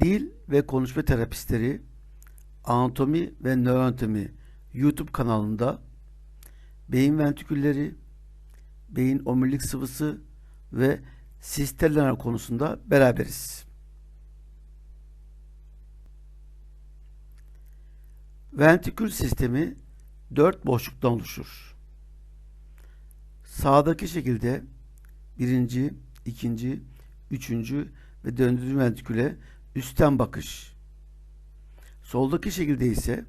Dil ve konuşma terapistleri Anatomi ve Nöroanatomi YouTube kanalında beyin ventrikülleri, beyin omurilik sıvısı ve sisterler konusunda beraberiz. Ventrikül sistemi dört boşluktan oluşur. Sağdaki şekilde birinci, ikinci, üçüncü ve dördüncü ventriküle üstten bakış. Soldaki şekilde ise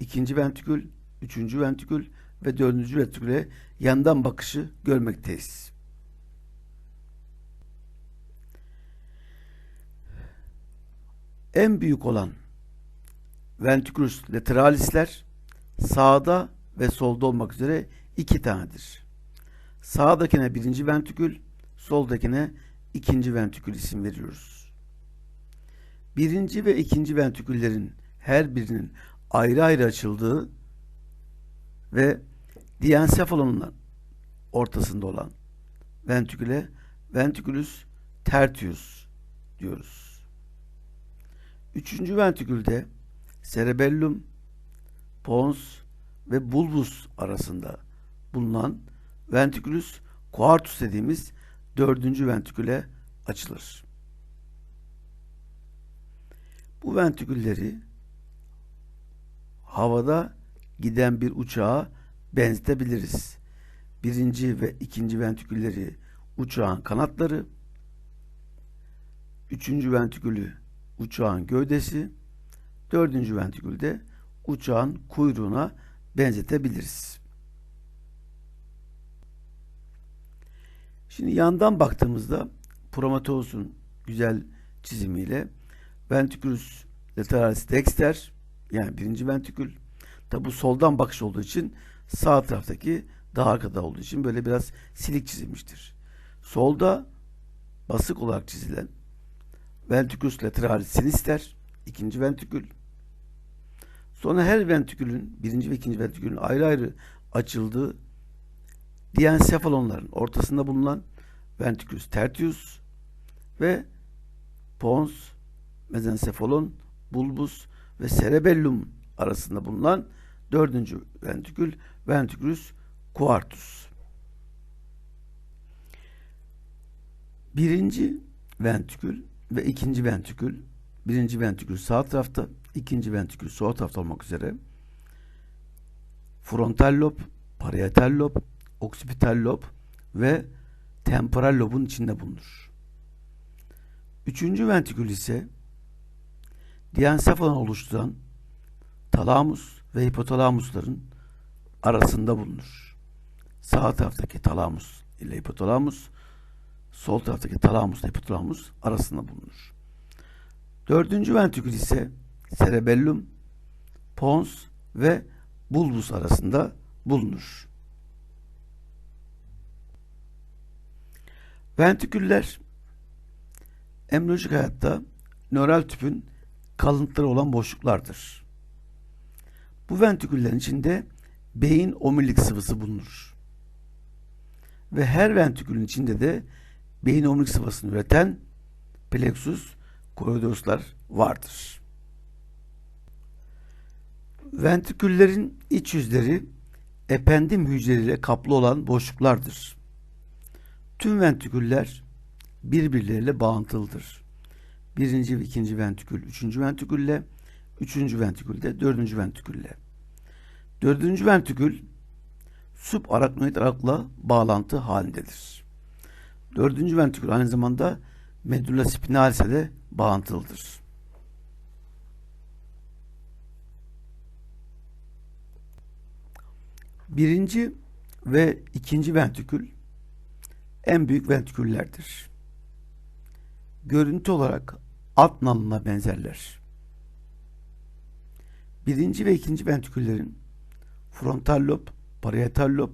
ikinci ventrikül, üçüncü ventrikül ve dördüncü ventriküle yandan bakışı görmekteyiz. En büyük olan ventriculus lateralisler sağda ve solda olmak üzere iki tanedir. Sağdakine birinci ventrikül, soldakine ikinci ventrikül isim veriyoruz. Birinci ve ikinci ventriküllerin her birinin ayrı ayrı açıldığı ve diensefalonun ortasında olan ventriküle ventriculus tertius diyoruz. Üçüncü ventrikülde cerebellum, pons ve bulbus arasında bulunan ventriculus quartus dediğimiz dördüncü ventriküle açılır. Bu ventrikülleri havada giden bir uçağa benzetebiliriz. Birinci ve ikinci ventrikülleri uçağın kanatları, üçüncü ventrikülü uçağın gövdesi, dördüncü ventrikülde uçağın kuyruğuna benzetebiliriz. Şimdi yandan baktığımızda Prometheus'un güzel çizimiyle ventriculus lateralis dexter yani birinci ventrikül tabi bu soldan bakış olduğu için sağ taraftaki daha arkada olduğu için böyle biraz silik çizilmiştir. Solda basık olarak çizilen ventriculus lateralis sinister ikinci ventrikül sonra her ventrikülün birinci ve ikinci ventrikülün ayrı ayrı açıldığı diensefalonların ortasında bulunan ventriculus tertius ve pons, mezencephalon, bulbus ve cerebellum arasında bulunan dördüncü ventrikül ventriculus quartus. Birinci ventrikül ve ikinci ventrikül birinci ventrikül sağ tarafta, ikinci ventrikül sol tarafta olmak üzere frontal lob, parietal lob, oksipital lob ve temporal lobun içinde bulunur. Üçüncü ventrikül ise diensefalon oluşturan talamus ve hipotalamusların arasında bulunur. Sağ taraftaki talamus ile hipotalamus, sol taraftaki talamus ile hipotalamus arasında bulunur. Dördüncü ventrikül ise cerebellum, pons ve bulbus arasında bulunur. Ventriküller embriyolojik hayatta nöral tüpün kalıntıları olan boşluklardır. Bu ventriküllerin içinde beyin omurilik sıvısı bulunur. Ve her ventrikülün içinde de beyin omurilik sıvısını üreten plexus koridoslar vardır. Ventriküllerin iç yüzleri ependim hücreleriyle kaplı olan boşluklardır. Tüm ventriküller birbirleriyle bağlantılıdır. Birinci ve ikinci ventrikül, üçüncü ventrikülle, üçüncü ventrikülde, dördüncü ventrikülle. Dördüncü ventrikül subaraknoid arakla bağlantı halindedir. Dördüncü ventrikül aynı zamanda medulla spinalis'e de bağlantılıdır. Birinci ve ikinci ventrikül en büyük ventriküllerdir. Görüntü olarak at nalına benzerler. Birinci ve ikinci ventriküllerin frontal lob, parietal lob,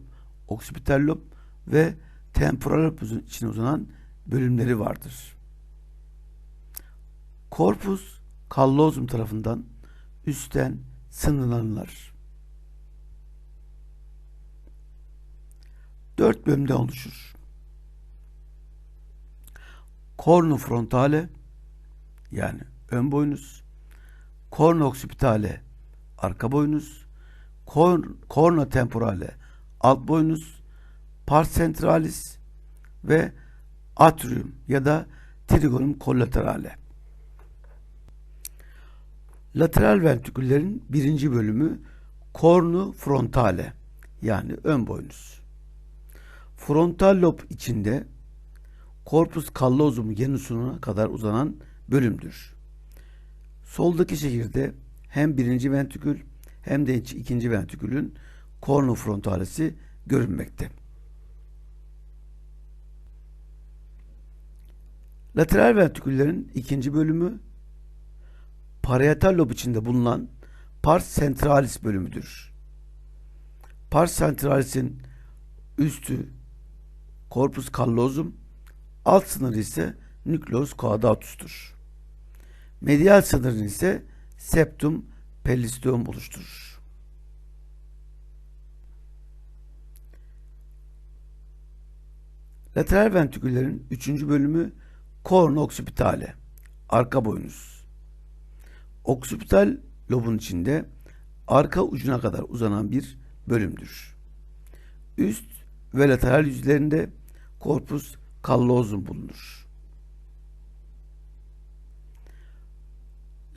oksipital lob ve temporal lob içine uzanan bölümleri vardır. Korpus callosum tarafından üstten sınırlanırlar. Dört bölümden oluşur. Cornu frontale, yani ön boynuz, corna occipitale arka boynuz, cor- corna temporale alt boynuz, pars centralis ve atrium ya da trigonum collaterale. Lateral ventriküllerin birinci bölümü cornu frontale yani ön boynuz. Frontal lob içinde corpus callosum genusuna kadar uzanan bölümdür. Soldaki şehirde hem birinci ventrikül hem de ikinci ventrikülün cornu frontalesi görünmekte. Lateral ventriküllerin ikinci bölümü parietal lob içinde bulunan pars centralis bölümüdür. Pars centralis'in üstü corpus callosum, alt sınırı ise nucleus caudatus'tur. Medial sınırını ise septum pellisteum oluşturur. Lateral ventriküllerin üçüncü bölümü cornu occipitale, arka boynuz. Oksipital lobun içinde arka ucuna kadar uzanan bir bölümdür. Üst ve lateral yüzlerinde corpus callosum bulunur.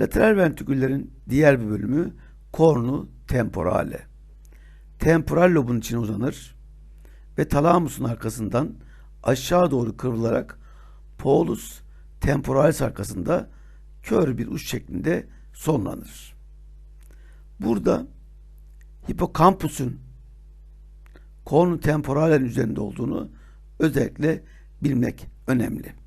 Lateral ventriküllerin diğer bir bölümü cornu temporale. Temporal lobun içine uzanır ve talamusun arkasından aşağı doğru kıvrılarak polus temporalis arkasında kör bir uç şeklinde sonlanır. Burada hipokampusun cornu temporalen üzerinde olduğunu özellikle bilmek önemli.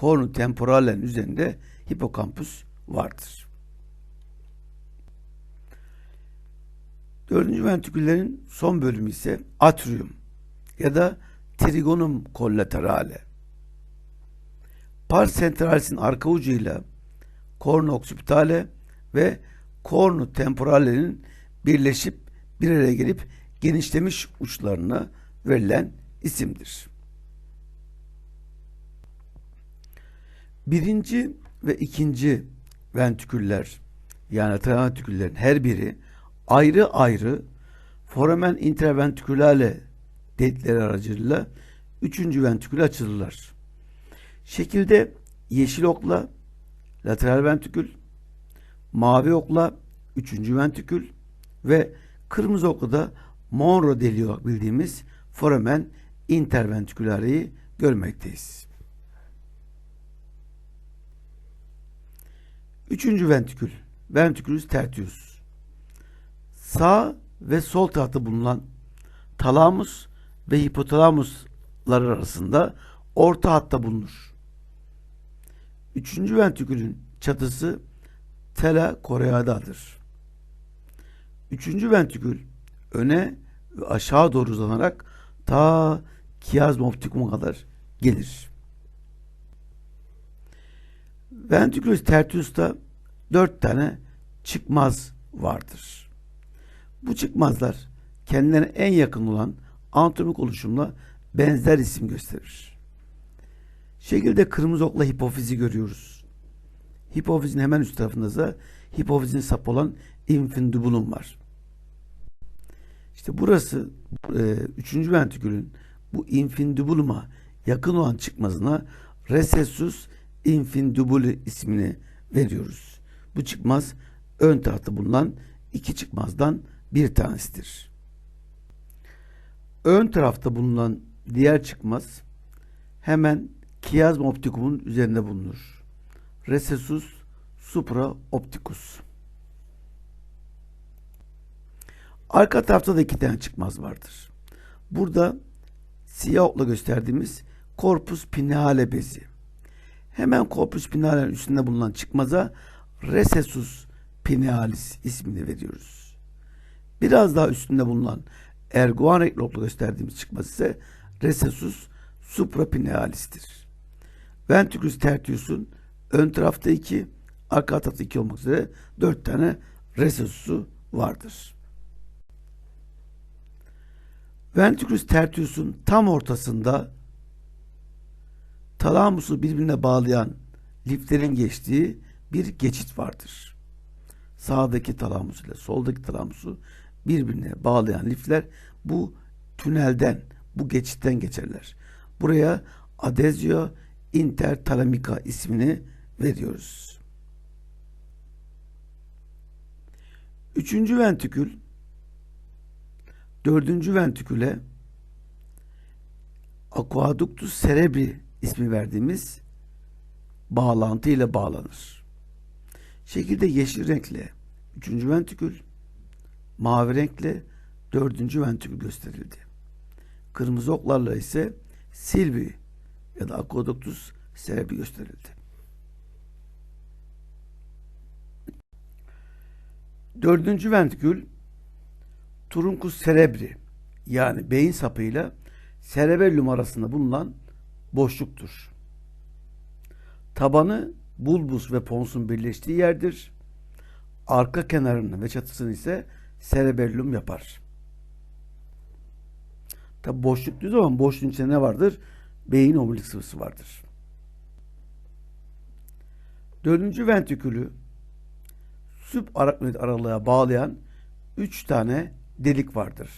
Cornu temporalen üzerinde hipokampus vardır. Dördüncü ventriküllerin son bölümü ise atrium ya da trigonum collaterale. Pars centralis'in arka ucuyla cornu occipitale ve cornu temporale'nin birleşip bir araya gelip genişlemiş uçlarına verilen isimdir. Birinci ve ikinci ventriküller yani lateral ventriküllerin her biri ayrı ayrı foramen interventrikülale dedikleri aracılığıyla üçüncü ventriküle açılırlar. Şekilde yeşil okla lateral ventrikül, mavi okla üçüncü ventrikül ve kırmızı okla da Monro deliği bildiğimiz foramen interventrikülareyi görmekteyiz. Üçüncü ventrikül, ventrikülüs tertius. Sağ ve sol tarafta bulunan talamus ve hipotalamuslar arasında orta hatta bulunur. Üçüncü ventrikülün çatısı tela koreadadır. Üçüncü ventrikül öne ve aşağı doğru uzanarak ta kiazma optikum'a kadar gelir. Ventrikülüs tertius'ta dört tane çıkmaz vardır. Bu çıkmazlar kendilerine en yakın olan anatomik oluşumla benzer isim gösterir. Şekilde kırmızı okla hipofizi görüyoruz. Hipofizin hemen üst tarafında ise hipofizin sap olan infundibulum var. İşte burası e, üçüncü ventrikülün bu infundibuluma yakın olan çıkmazına recessus infundibuli ismini veriyoruz. Bu çıkmaz ön tarafta bulunan iki çıkmazdan bir tanesidir. Ön tarafta bulunan diğer çıkmaz hemen kiazma optikumun üzerinde bulunur. Recessus supra opticus. Arka tarafta da iki tane çıkmaz vardır. Burada siyah okla gösterdiğimiz corpus pineale bezi. Hemen corpus pineale'nin üstünde bulunan çıkmaza recessus pinealis ismini veriyoruz. Biraz daha üstünde bulunan erguvan renkli gösterdiğimiz çıkmaz ise recessus suprapinealis'tir. Ventricus tertius'un ön tarafta iki, arka tarafta iki olmak üzere dört tane recessus'u vardır. Ventricus tertius'un tam ortasında talamusu birbirine bağlayan liflerin geçtiği bir geçit vardır. Sağdaki talamus ile soldaki talamusu birbirine bağlayan lifler bu tünelden, bu geçitten geçerler. Buraya adezio intertalamika ismini veriyoruz. Üçüncü ventrikül dördüncü ventriküle aqueductus cerebri ismi verdiğimiz bağlantı ile bağlanır. Şekilde yeşil renkle üçüncü ventrikül, mavi renkle dördüncü ventrikül gösterildi. Kırmızı oklarla ise silvi ya da aqueductus cerebri gösterildi. Dördüncü ventrikül truncus cerebri yani beyin sapıyla cerebellum arasında bulunan boşluktur. Tabanı bulbus ve ponsun birleştiği yerdir. Arka kenarını ve çatısını ise cerebellum yapar. Tabi boşluk diyor zaman boşluğun içinde ne vardır? Beyin omurilik sıvısı vardır. Dördüncü ventrikülü subarachnoid aralığa bağlayan üç tane delik vardır.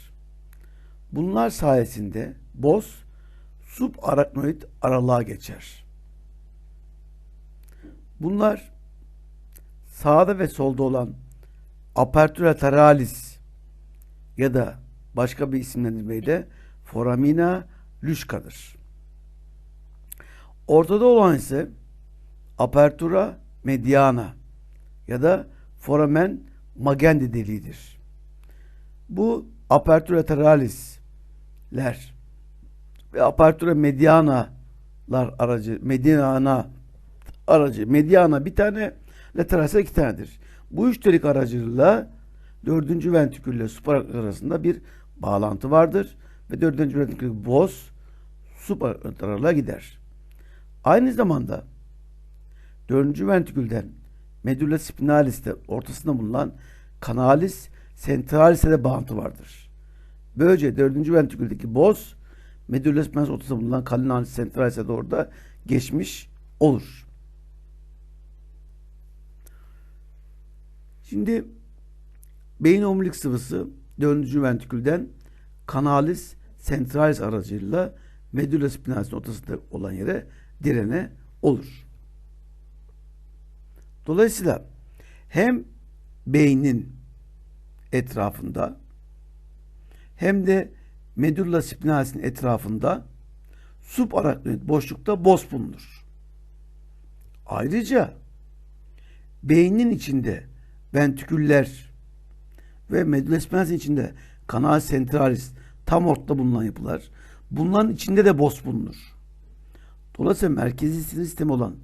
Bunlar sayesinde boz subarachnoid aralığa geçer. Bunlar sağda ve solda olan apertura lateralis ya da başka bir isimlendirmeyle foramina luscha'dır. Ortada olan ise apertura mediana ya da foramen magendi deliğidir. Bu apertura lateralisler ve apertura medianalar aracı mediana aracı mediana bir tane lateralse iki tanedir. Bu üç delik aracılığıyla dördüncü ventrikülle suprarak arasında bir bağlantı vardır ve dördüncü ventrikül boz supraraklarla gider. Aynı zamanda dördüncü ventrikülden medulla spinalis'te ortasında bulunan kanalis centralis'e de bağıntı vardır. Böylece dördüncü ventriküldeki boz spinalis ortasında bulunan kanalis centralis'e doğru da geçmiş olur. Şimdi beyin omurilik sıvısı dördüncü ventrikülden kanalis centralis aracılığıyla medulla spinalis'in ortasında olan yere direne olur. Dolayısıyla hem beynin etrafında hem de medulla spinalis'in etrafında subarachnoid boşlukta boz bulunur. Ayrıca beynin içinde ventriküller ve medulla spinalis'in içinde kanal centralis tam ortada bulunan yapılar bunların içinde de boz bulunur. Dolayısıyla merkezi sinir sistemi olan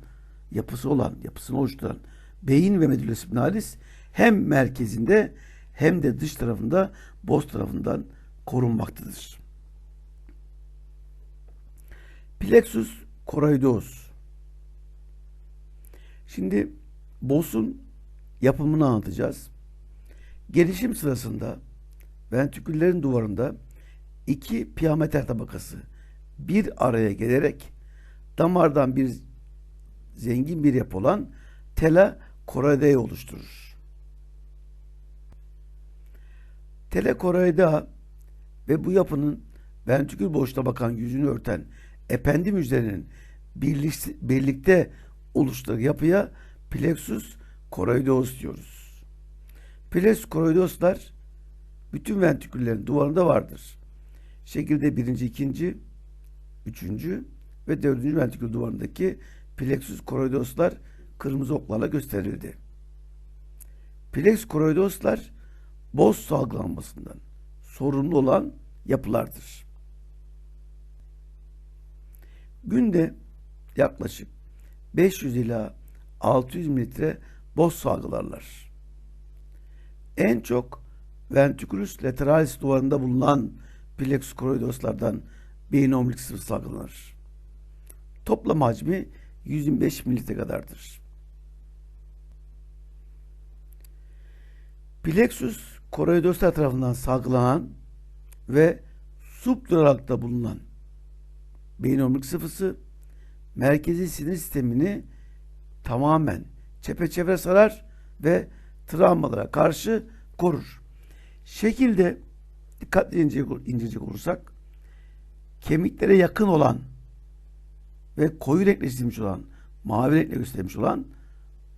yapısı olan, yapısını oluşturan beyin ve medulla spinalis hem merkezinde hem de dış tarafında boz tarafından korunmaktadır. Plexus choroideus. Şimdi bozun yapımını anlatacağız. Gelişim sırasında ventriküllerin duvarında iki piyameter tabakası bir araya gelerek damardan bir zengin bir yapı olan tela koroideyi oluşturur. Tela koroidea ve bu yapının ventrikül boşluğuna bakan yüzünü örten ependim hücrelerinin birlikte oluşturduğu yapıya plexus koroideus diyoruz. Plexus koroideuslar bütün ventriküllerin duvarında vardır. Şekilde birinci, ikinci, üçüncü ve dördüncü ventrikül duvarındaki plexus koroideuslar kırmızı oklarla gösterildi. Plexus koroideuslar boz salgılanmasından sorumlu olan yapılardır. Günde yaklaşık 500 ila 600 mililitre boz salgılarlar. En çok ventriculus lateralis duvarında bulunan plexus koroidoslardan beyin omurilik sıvısı salgılanır. Toplam hacmi 125 mililitre kadardır. Plexus koroidoslar tarafından salgılanan ve subduralakta bulunan beyin omurilik sıvısı merkezi sinir sistemini tamamen çepeçevre sarar ve travmalara karşı korur. Şekilde dikkatli ince- inceleyecek olursak kemiklere yakın olan ve koyu renkle çizilmiş olan, mavi renkle göstermiş olan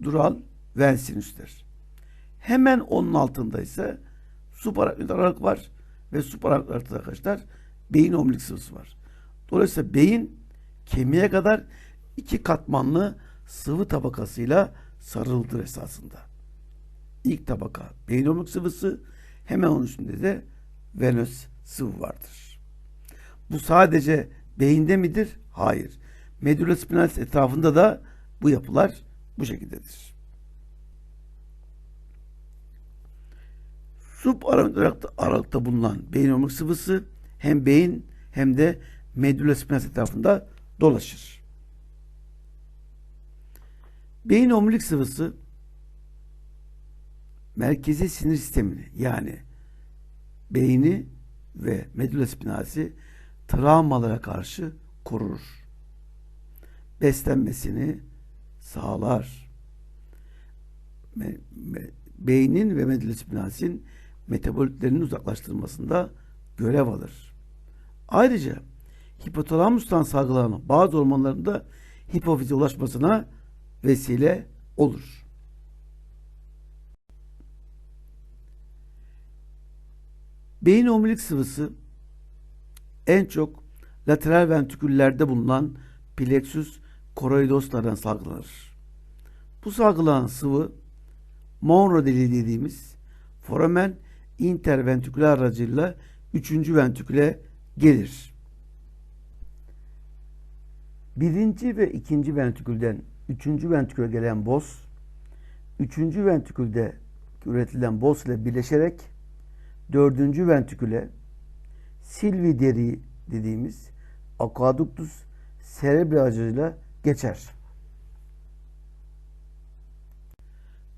dural ven sinüsler. Hemen onun altında ise suprarenal aralık var ve suprarenal arkadaşlar beyin omurilik sıvısı var. Dolayısıyla beyin kemiğe kadar iki katmanlı sıvı tabakasıyla sarılıdır esasında. İlk tabaka beyin omurilik sıvısı, hemen onun üstünde de venöz sıvı vardır. Bu sadece beyinde midir? Hayır. Medulla spinalis etrafında da bu yapılar bu şekildedir. Subarenal aralıkta bulunan beyin omurilik sıvısı hem beyin metabolitlerinin uzaklaştırılmasında görev alır. Ayrıca hipotalamustan salgılanan bazı hormonların da hipofize ulaşmasına vesile olur. Beyin omurilik sıvısı en çok lateral ventriküllerde bulunan plexus choroidoslardan salgılanır. Bu salgılanan sıvı Monro deliği dediğimiz foramen interventriküler aracıyla üçüncü ventriküle gelir. Birinci ve ikinci ventrikülden üçüncü ventriküle gelen boz, üçüncü ventrikülde üretilen boz ile birleşerek dördüncü ventriküle silvi deriği dediğimiz aqueductus cerebri aracılığıyla geçer.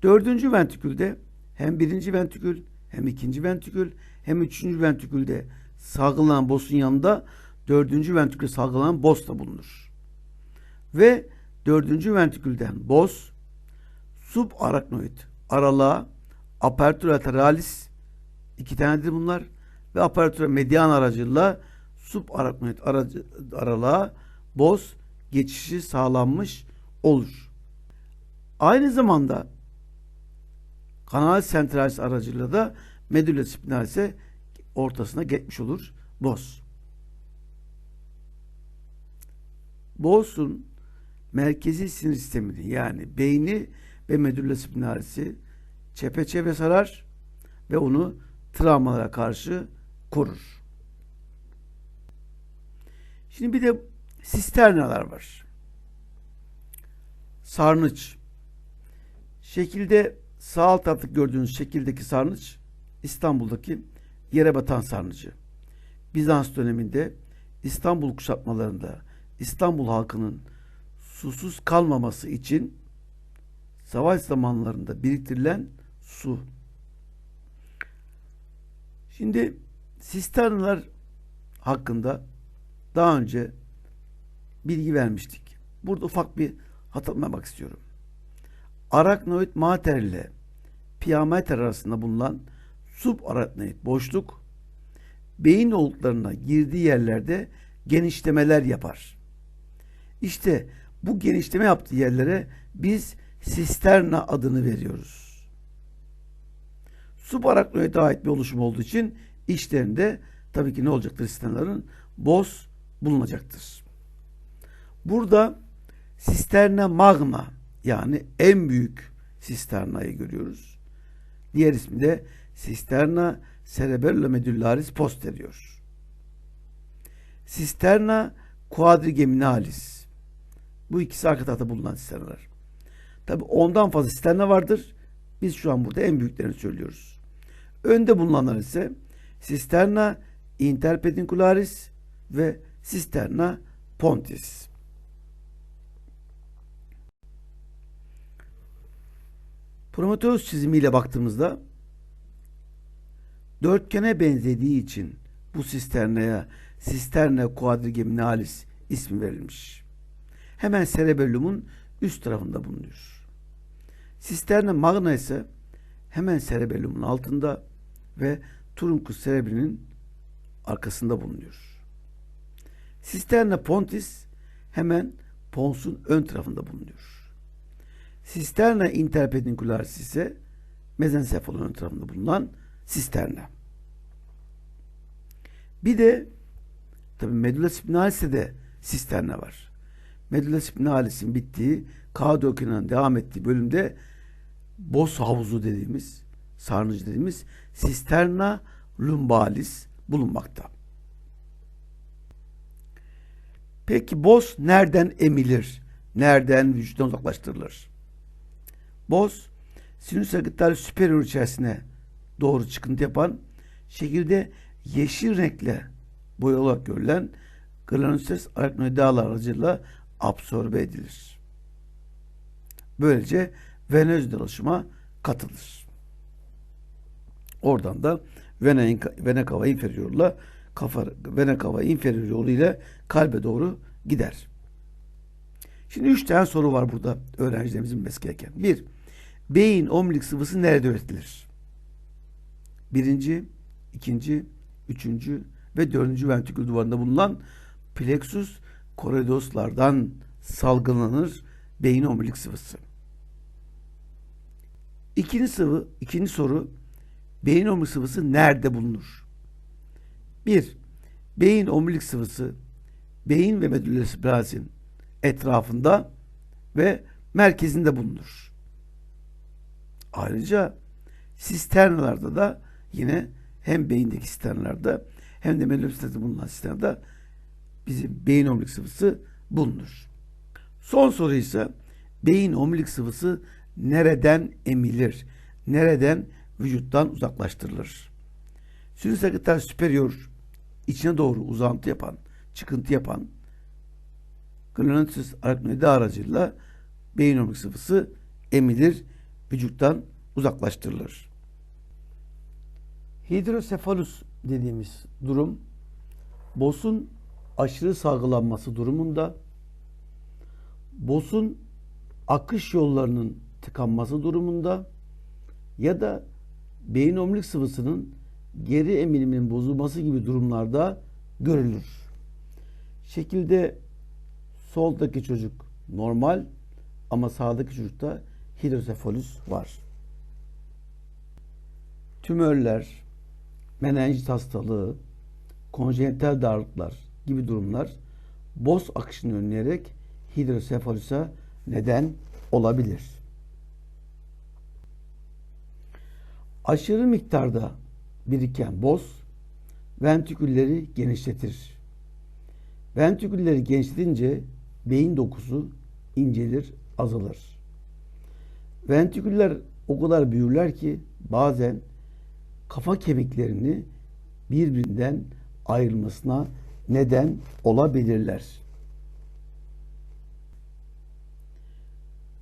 Dördüncü ventrikülde hem birinci ventrikül hem ikinci ventrikül hem üçüncü ventrikülde salgılanan bozun yanında dördüncü ventrikülde salgılanan boz da bulunur. Ve dördüncü ventrikülden boz subaraknoid aralığa apertura lateralis iki tanedir bunlar ve apertura median aracılığıyla subaraknoid aracı, aralığa boz geçişi sağlanmış olur. Aynı zamanda kanal sentralis aracılığıyla da medulla spinalis'e ortasına geçmiş olur boz. Boz'un merkezi sinir sistemini yani beyni ve medulla spinalis'i çepeçevre sarar ve onu travmalara karşı korur. Şimdi bir de sisternalar var. Sarnıç. Şekilde sağ alt tarafta gördüğünüz şekildeki sarnıç İstanbul'daki yere batan sarnıcı. Bizans döneminde İstanbul kuşatmalarında İstanbul halkının susuz kalmaması için savaş zamanlarında biriktirilen su. Şimdi sisternalar hakkında daha önce bilgi vermiştik. Burada ufak bir hatırlamak istiyorum. Araknoid mater ile piyameter arasında bulunan subaraknoid boşluk beyin oluklarına girdiği yerlerde genişlemeler yapar. İşte bu genişleme yaptığı yerlere biz sisterna adını veriyoruz. Subaraknoide ait bir oluşum olduğu için içlerinde tabii ki ne olacaktır sisternaların? Boz bulunacaktır. Burada sisterna magna yani en büyük sisternayı görüyoruz. Diğer ismi de sisterna cerebellomedullaris posterior. Sisterna quadrigeminalis. Bu ikisi arka tarafta bulunan sisternalar. Tabi ondan fazla sisterna vardır. Biz şu an burada en büyüklerini söylüyoruz. Önde bulunanlar ise sisterna interpedincularis ve sisterna pontis. Prometheus çizimiyle baktığımızda dörtgene benzediği için bu sisternaya sisterna quadrigeminalis ismi verilmiş. hemen cerebellumun üst tarafında bulunuyor. Cisterna magna ise hemen cerebellumun altında ve truncus cerebrinin arkasında bulunuyor. Cisterna pontis hemen ponsun ön tarafında bulunuyor. Cisterna interpedicularis ise mezencephalon ön bulunan sisterna. Bir de tabii medulla spinalis'te de sisterna var. Medulla spinalis'in bittiği, kağıt devam ettiği bölümde boz havuzu dediğimiz, sarnıcı dediğimiz sisterna lumbalis bulunmakta. Peki boz nereden emilir? Nereden vücuttan uzaklaştırılır? Boz sinüs akıtları superior içerisine doğru çıkıntı yapan şekilde yeşil renkle boya olarak görülen granülosis arachnoidealar aracılığıyla absorbe edilir. Böylece venöz dolaşıma katılır. Oradan da vena, vena cava inferior'la kafa vena cava inferior yolu ile kalbe doğru gider. Şimdi üç tane soru var burada öğrencilerimizin bilmesi. Bir, beyin omurilik sıvısı nerede üretilir? Birinci, ikinci, üçüncü ve dördüncü ventrikül duvarında bulunan plexus korridoslardan salgılanır beyin omurilik sıvısı. İkinci sıvı, ikinci soru beyin omurilik sıvısı nerede bulunur? Bir, beyin omurilik sıvısı beyin ve medulla spinalis'in etrafında ve merkezinde bulunur. Ayrıca sisternalarda da yine hem beyindeki sisternalarda hem de spinalis'te bulunan sisternalarda bizim beyin omurilik sıvısı bulunur. Son soru ise beyin omurilik sıvısı nereden emilir? Nereden vücuttan uzaklaştırılır? Sinüs akıtlar superior içine doğru uzantı yapan, çıkıntı yapan granülosis arachnoide aracıyla beyin omurilik sıvısı emilir, vücuttan uzaklaştırılır. Hidrosefalus dediğimiz durum bosun aşırı salgılanması durumunda bosun akış yollarının tıkanması durumunda ya da beyin omurilik sıvısının geri emiliminin bozulması gibi durumlarda görülür. Şekilde soldaki çocuk normal ama sağdaki çocukta hidrosefalus var. Tümörler, menenjit hastalığı, konjenital darlıklar gibi durumlar boz akışını önleyerek hidrosefalusa neden olabilir. Aşırı miktarda biriken boz ventrikülleri genişletir. Ventrikülleri genişletince beyin dokusu incelir, azalır. Ventriküller o kadar büyürler ki bazen kafa kemiklerini birbirinden ayrılmasına neden olabilirler.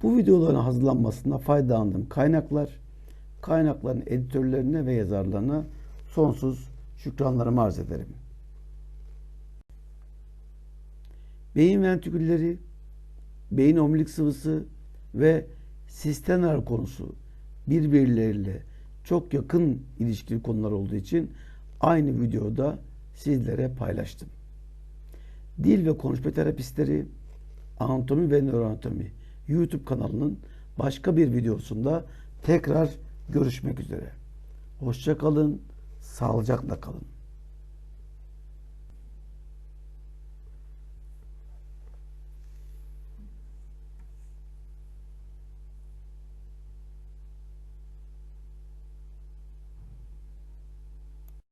Bu videoların hazırlanmasında faydalandığım kaynaklar, kaynakların editörlerine ve yazarlarına sonsuz şükranlarımı arz ederim. Beyin ventrikülleri, beyin omurilik sıvısı ve sistener konusu birbirleriyle çok yakın ilişkili konular olduğu için aynı videoda sizlere paylaştım. Dil ve konuşma terapistleri, anatomi ve nöroanatomi YouTube kanalının başka bir videosunda tekrar görüşmek üzere. Hoşça kalın, sağlıcakla kalın.